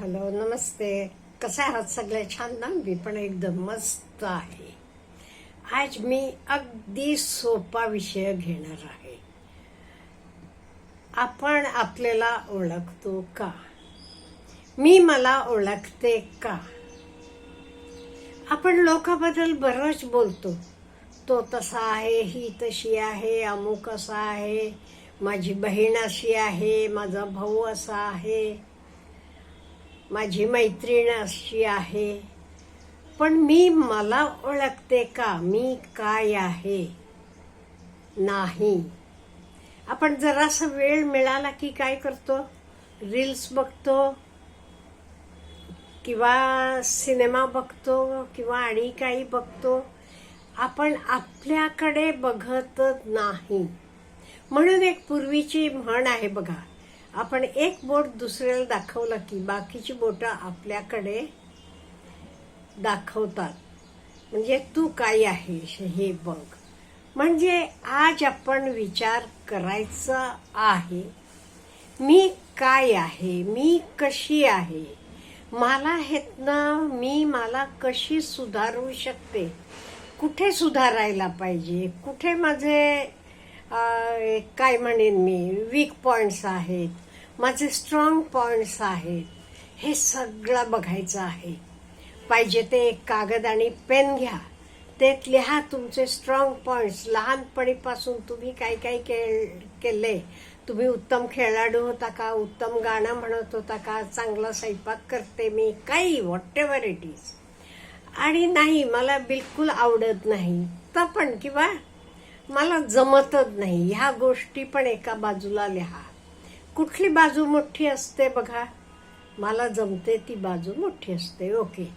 Hello नमस्ते. कसं आहात सगळे? छान ना? मी पण एकदम मस्त आहे. आज मी अगदी सोपा विषय घेणार आहे. आपण आपल्याला ओळखतो का? मी मला ओळखते का? आपण लोकाबद्दल बरंच बोलतो. तो तसा आहे ही तशी आहे अमुक असा आहे माझी बहीण अशी आहे माझा भाऊ असा आहे. माझी मैत्रीण अशी आहे. पण मी मला ओळखते का? मी काय आहे? नाही. आपण जरासा वेळ मिळाला की काय करतो? रील्स बघतो? किंवा सिनेमा बघतो? किंवा आणि काही बघतो? आपण आपल्याकडे बघतच नाही. म्हणून एक पूर्वीची म्हण आहे बघा. आपण एक बोट दुसऱ्याला दाखवलं की बाकीची बोटं आपल्याकडे दाखवतात. म्हणजे तू काय आहेस हे बघ. म्हणजे आज आपण विचार करायचा आहे मी काय आहे मी कशी आहे? मला हेतनं मी मला कशी सुधारू शकते? कुठे सुधारायला पाहिजे? कुठे माझे काय म्हणेन मी? वीक पॉइंट्स आहेत माझे स्ट्रॉंग पॉइंट्स आहेत. हे सगळं बघायचं आहे. पाहिजे ते एक कागद आणि पेन घ्या. त्यात लिहा तुमचे स्ट्रॉंग पॉइंट्स लहानपणीपासून तुम्ही काय काय के- केले? तुम्ही उत्तम खेळाडू होता का? उत्तम गाणं म्हणत होता का? चांगला स्वयंपाक करते मी? काही व्हॉट एव्हर इट इज आणि नाही मला बिलकुल आवडत नाही. तर पण किंवा मला जमतच नाही. ह्या गोष्टी पण एका बाजूला लिहा. कुठली बाजू मोठी असते बघा. मला जमते ती बाजू मोठी असते. ओके.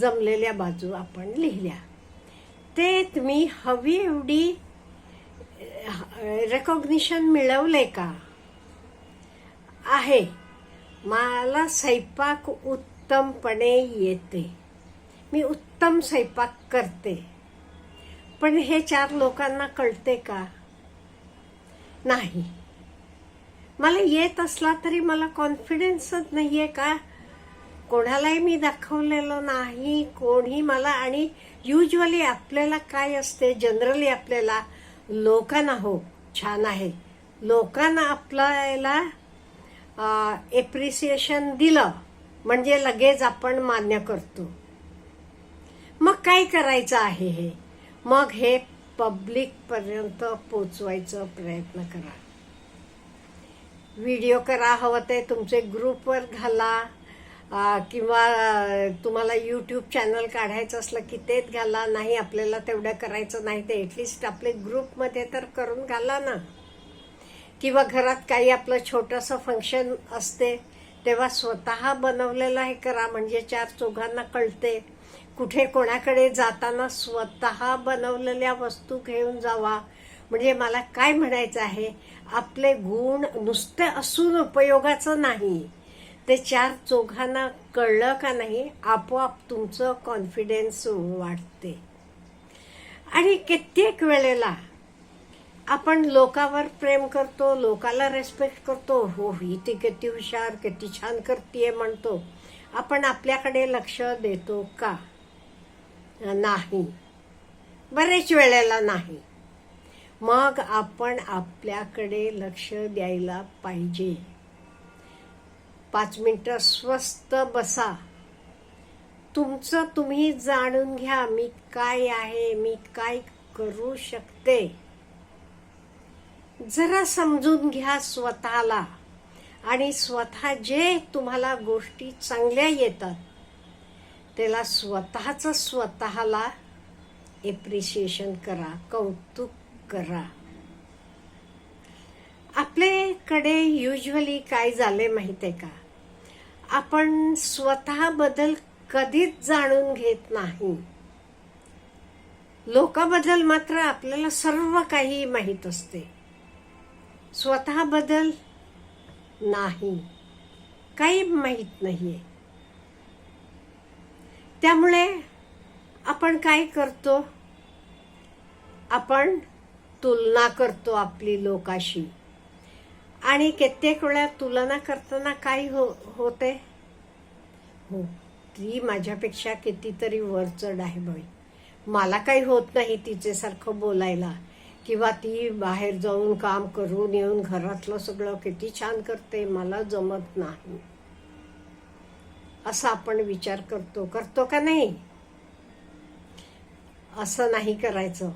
जमलेल्या बाजू आपण लिहिल्या. ते तुम्ही हवी एवढी रेकॉग्निशन मिळवले का? आहे. मला स्वयंपाक उत्तमपणे येते. मी उत्तम स्वयंपाक करते. पण हे चार लोकांना कळते का? नाही. मला येत असला तरी मला कॉन्फिडन्सच नाही आहे का? कोणालाही मी दाखवलेलं नाही कोणी मला आणि युजली आपल्याला काय असते जनरली आपल्याला लोकांना हो छान आहे. लोकांना आपल्याला एप्रिसिएशन दिलं म्हणजे लगेच आपण मान्य करतो. मग काय करायचं आहे हे? मग हे पब्लिकपर्यंत पोचवायचा प्रयत्न करा. व्हिडिओ करा हवं ते तुमचे ग्रुपवर घाला किंवा तुम्हाला यूट्यूब चॅनल काढायचं असलं की तेच घाला. नाही आपल्याला तेवढं करायचं नाही ते. ॲटलिस्ट आपले ग्रुपमध्ये तर करून घाला ना. किंवा घरात काही आपलं छोटंसं फंक्शन असते तेव्हा स्वतः बनवलेलं हे करा. म्हणजे चार चौघांना कळते. कुठे कोणाकडे जाताना स्वतः बनवलेल्या वस्तू घेऊन जावा. म्हणजे मला काय म्हणायचं आहे? आपले गुण नुसते असून उपयोगाचं नाही. ते चार चौघांना कळलं का नाही आपोआप तुमचं कॉन्फिडन्स वाढते. आणि कित्येक वेळेला आपण लोकावर प्रेम करतो लोकाला रेस्पेक्ट करतो. हो ही ती किती हुशार किती छान करते म्हणतो. आपण आपल्याकडे लक्ष देतो का? नाही. बरेच वेळेला नाही. मग आपण आपल्याकडे लक्ष द्यायला पाहिजे. पाच मिनटं स्वस्त बसा. तुमचं तुम्ही जाणून घ्या मी काय आहे मी काय करू शकते. जरा समजून घ्या स्वतःला आणि स्वतः जे तुम्हाला गोष्टी चांगल्या येतात त्याला स्वतःच स्वतःला एप्रिशिएशन करा कौतुक करा. आपल्याकडे युजली काय झाले माहिती आहे का? आपण स्वतःबद्दल कधीच जाणून घेत नाही. लोकाबद्दल मात्र आपल्याला सर्व काही माहीत असते. स्वतःबद्दल नाही. काही माहीत नाहीये. त्यामुळे आपण काय करतो? आपण तुलना करतो आपली लोकाशी. आणि कित्येक वेळा तुलना करताना काय हो होते? हो ती माझ्यापेक्षा कितीतरी वर चढ आहे बाई. मला काही होत नाही तिचेसारखं बोलायला. किंवा ती बाहेर जाऊन काम करून येऊन घरातलं सगळं किती छान करते मला जमत नाही. असा आपण विचार करतो. करतो का नाही? असं नाही करायचं.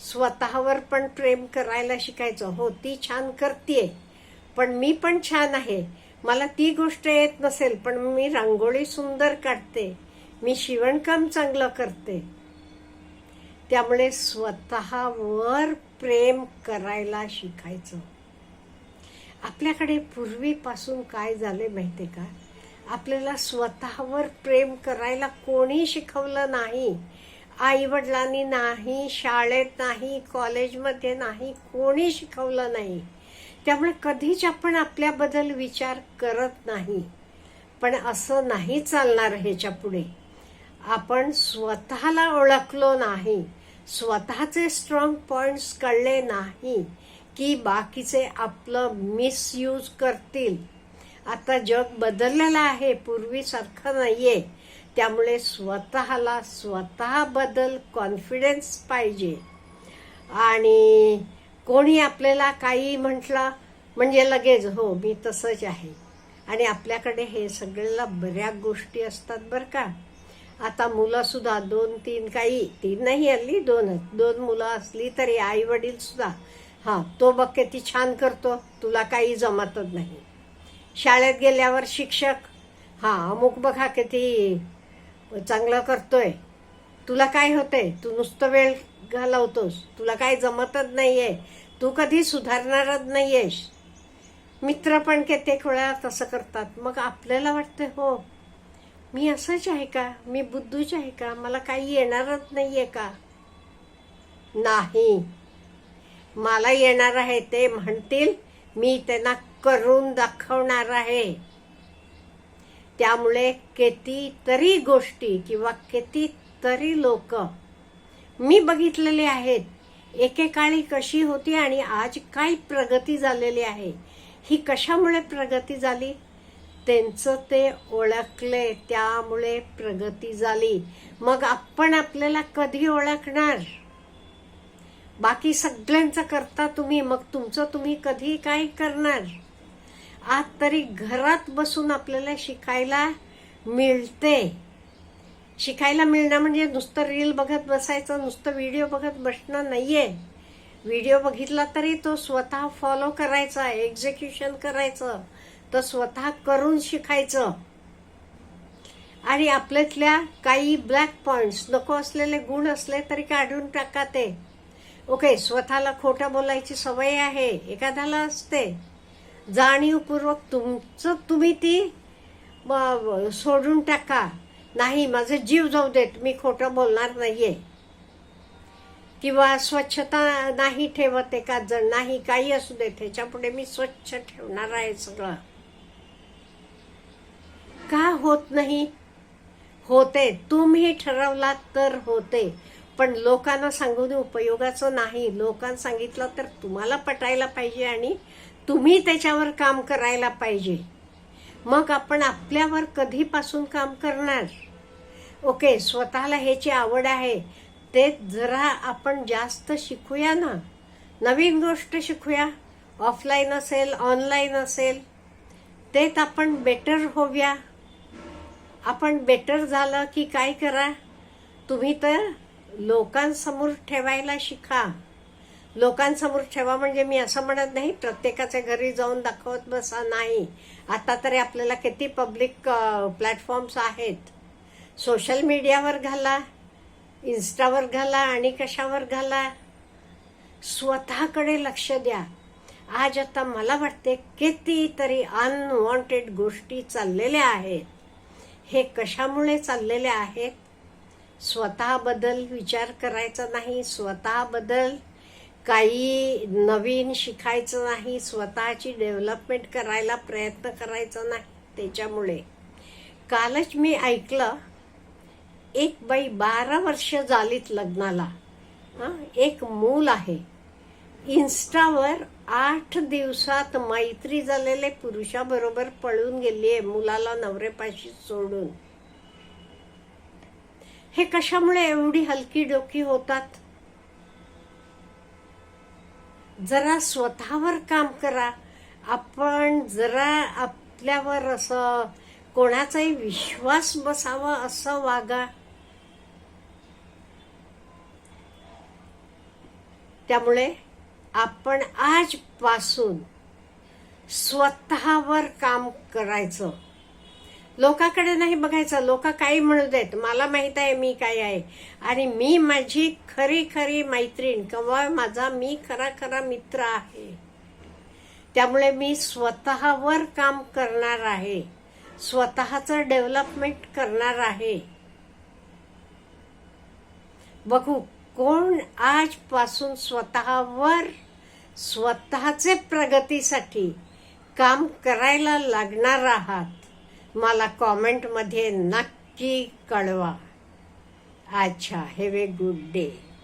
स्वतःवर पण प्रेम करायला शिकायचं. हो ती छान करते पण मी पण छान आहे. मला ती गोष्ट येत नसेल पण मी रांगोळी सुंदर काढते. मी शिवणकाम चांगलं करते. त्यामुळे स्वतःवर प्रेम करायला शिकायचं. आपल्याकडे पूर्वीपासून काय झाले माहिती का? आपल्याला स्वतःवर प्रेम करायला कोणी शिकवलं नाही. आई वडिलांनी नाही शाळेत नाही कॉलेजमध्ये नाही कोणी शिकवलं नाही. त्यामुळे कधीच आपण आपल्याबद्दल विचार करत नाही. पण असं नाही चालणार ह्याच्या पुढे. आपण स्वतःला ओळखलो नाही स्वतःचे स्ट्रॉंग पॉइंट्स कळले नाही की बाकीचे आपलं मिसयूज करतील. आता जग बदललेलं आहे पूर्वीसारखं नाही आहे त्यामुळे स्वतःला स्वतःबद्दल कॉन्फिडन्स पाहिजे. आणि कोणी आपल्याला काही म्हटलं म्हणजे लगेच हो मी तसंच आहे. आणि आपल्याकडे हे सगळ्याला बऱ्याच गोष्टी असतात बरं का. आता मुलंसुद्धा दोन तीन काही तीन नाही हल्ली दोनच दोन मुलं असली तरी आई वडीलसुद्धा हां तो बघ किती छान करतो तुला काही जमतच नाही. शाळेत गेल्यावर शिक्षक हां अमुक बघा किती चांगलं करतोय. तुला काय होतंय? तू नुसतं वेळ घालवतोस. तुला काय जमतच नाहीये. तू कधी सुधारणारच नाहीयेस. मित्र पण कित्येक वेळा तसं करतात. मग आपल्याला वाटतं हो मी असंच आहे का? मी बुद्धूच आहे का? मला काही येणारच नाहीये का? नाही. मला येणार आहे ते म्हणतील मी त्यांना करून दाखवणार आहे. त्यामुळे कितीतरी गोष्टी किंवा कितीतरी लोक मी बघितलेले आहेत. एकेकाळी कशी होती आणि आज काय प्रगती झालेली आहे? ही कशामुळे प्रगती झाली? त्यांचं ते ओळखले त्यामुळे प्रगती झाली. मग आपण आपल्याला कधी ओळखणार? बाकी सगळ्यांचं करता तुम्ही मग तुमचं तुम्ही कधी काय करणार? आज तरी घरात बसून आपल्याला शिकायला मिळते. शिकायला मिळणं म्हणजे नुसतं रील बघत बसायचं नुसतं व्हिडिओ बघत बसणं नाहीये. व्हिडिओ बघितला तरी तो स्वतः फॉलो करायचा एक्झिक्युशन करायचं तो स्वतः करून शिकायचं. आणि आपल्यातल्या काही ब्लॅक पॉइंट्स नको असलेले गुण असले तरी काढून टाका ते. ओके स्वतःला खोटं बोलायची सवय आहे एखाद्याला असते. जाणीवपूर्वक तुमचं तुम्ही ती सोडून टाका. नाही माझं जीव जाऊ देत. मी खोटं बोलणार नाहीये. किंवा स्वच्छता नाही ठेवत एका जण. नाही काही असू देत. ह्याच्यापुढे मी स्वच्छ ठेवणार आहे सगळं. का होत नाही? होते. तुम्ही ठरवलात तर होते. पण लोकांना सांगून उपयोगाचं नाही. लोकांना सांगितलं तर तुम्हाला पटायला पाहिजे आणि तुम्ही त्याच्यावर काम करायला पाहिजे. मग आपण आपल्यावर कधीपासून काम करणार? ओके स्वतःला ह्याची आवड आहे. ते जरा आपण जास्त शिकूया ना? नवीन गोष्ट शिकूया. ऑफलाईन असेल ऑनलाईन असेल. तेच आपण बेटर होऊया. आपण बेटर झालं की काय करा? तुम्ही तर लोकांसमोर ठेवायला शिका. लोकांसमोर ठेवा म्हणजे मी असं म्हणत नाही प्रत्येकाच्या घरी जाऊन दाखवत बसा नाही. आता तरी आपल्याला किती पब्लिक प्लॅटफॉर्म्स आहेत. सोशल मीडियावर घाला इन्स्टावर घाला आणि कशावर घाला? स्वतःकडे लक्ष द्या. आज आता मला वाटते कितीतरी अनवॉन्टेड गोष्टी चाललेल्या आहेत. हे कशामुळे चाललेले आहेत? स्वतःबद्दल विचार करायचा नाही. स्वतःबद्दल काही नवीन शिकायचं नाही स्वतःची डेव्हलपमेंट करायला प्रयत्न करायचा नाही त्याच्यामुळे. कालच मी ऐकलं एक बाई बारा वर्ष झालीत लग्नाला. हां एक मूल आहे. इन्स्टावर आठ दिवसात मैत्री झालेले पुरुषाबरोबर पळून गेलीये मुलाला नवरेपाशी सोडून. हे कशामुळे एवढी हलकी डोकी होतात? जरा स्वतःवर काम करा. आपण जरा आपल्यावर असं कोणाचाही विश्वास बसावा असं वागा. त्यामुळे आपण आजपासून स्वतःवर काम करायचं. लोकांकडे नाही बघायचं. लोक काही म्हणू देत. मला माहीत आहे मी काय आहे. आणि मी माझी खरी खरी मैत्रीण किंवा माझा मी खरा खरा मित्र आहे. त्यामुळे मी स्वतःवर काम करणार आहे. स्वतःचं डेव्हलपमेंट करणार आहे. बघू कोण आजपासून स्वतःवर स्वतःचे प्रगतीसाठी काम करायला लागणार आहात? मला कॉमेंटमध्ये नक्की कळवा. अच्छा हॅव ए गुड डे